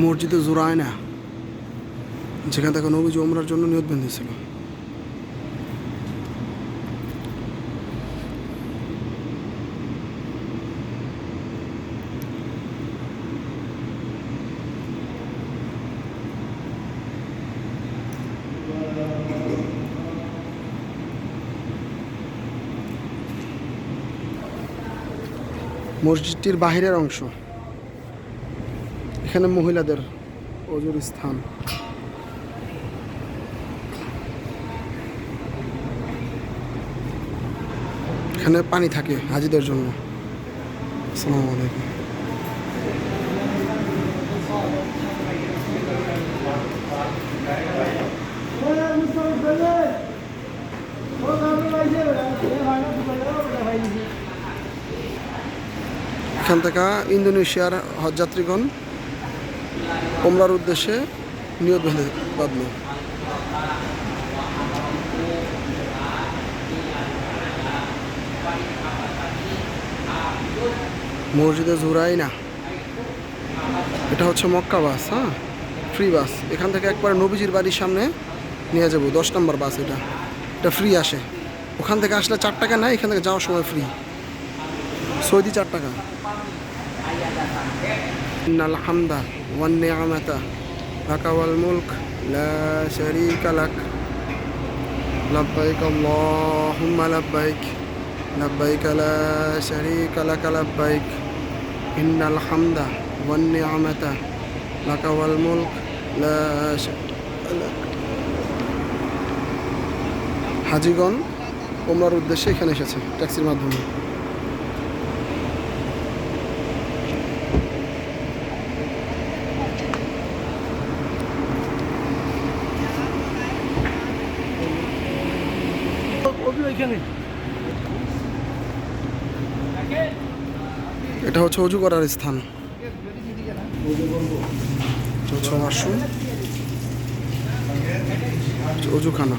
মসজিদে জোরায়না যেখানে থেকে নবীজি ওমরার জন্য নিয়ত বেঁধেছিল। মসজিদটির বাহিরের অংশ এখানে মহিলাদের অজুর স্থান। এখানে পানি থাকে হাজিদের জন্য। আসসালামু আলাইকুম। এখান থেকে ইন্দোনেশিয়ার হজযাত্রীগণ ওমরার উদ্দেশ্যে নিয়ত বেঁধে বাঁধল মসজিদে জুরাই না। এটা হচ্ছে মক্কা বাস হ্যাঁ? Free bus. এখান থেকে একবার নবীজির বাড়ির সামনে নিয়ে যাব। দশ নম্বর বাস এটা। এটা ফ্রি আসে। ওখান থেকে আসলে চার টাকা নেয়, এখান থেকে যাওয়ার সময় ফ্রি সৌদি চার টাকা। ইন্নাল হামদা ওয়ান নিয়ামাতা লাকাওয়াল মুলক লা শারীকা লাক লাব্বাইক আল্লাহুম্মা লাব্বাইক লাব্বাইক লা শারীকা লাক লাব্বাইক ইন্নাল হামদা ওয়ান নিয়ামাতা লাকাওয়াল মুলক লা হাজিগণ ওমরার উদ্দেশ্যে এখানে এসেছে ট্যাক্সির মাধ্যমে। এটা হচ্ছে অজু করার স্থান। ওয়াশরুম অজুখানা।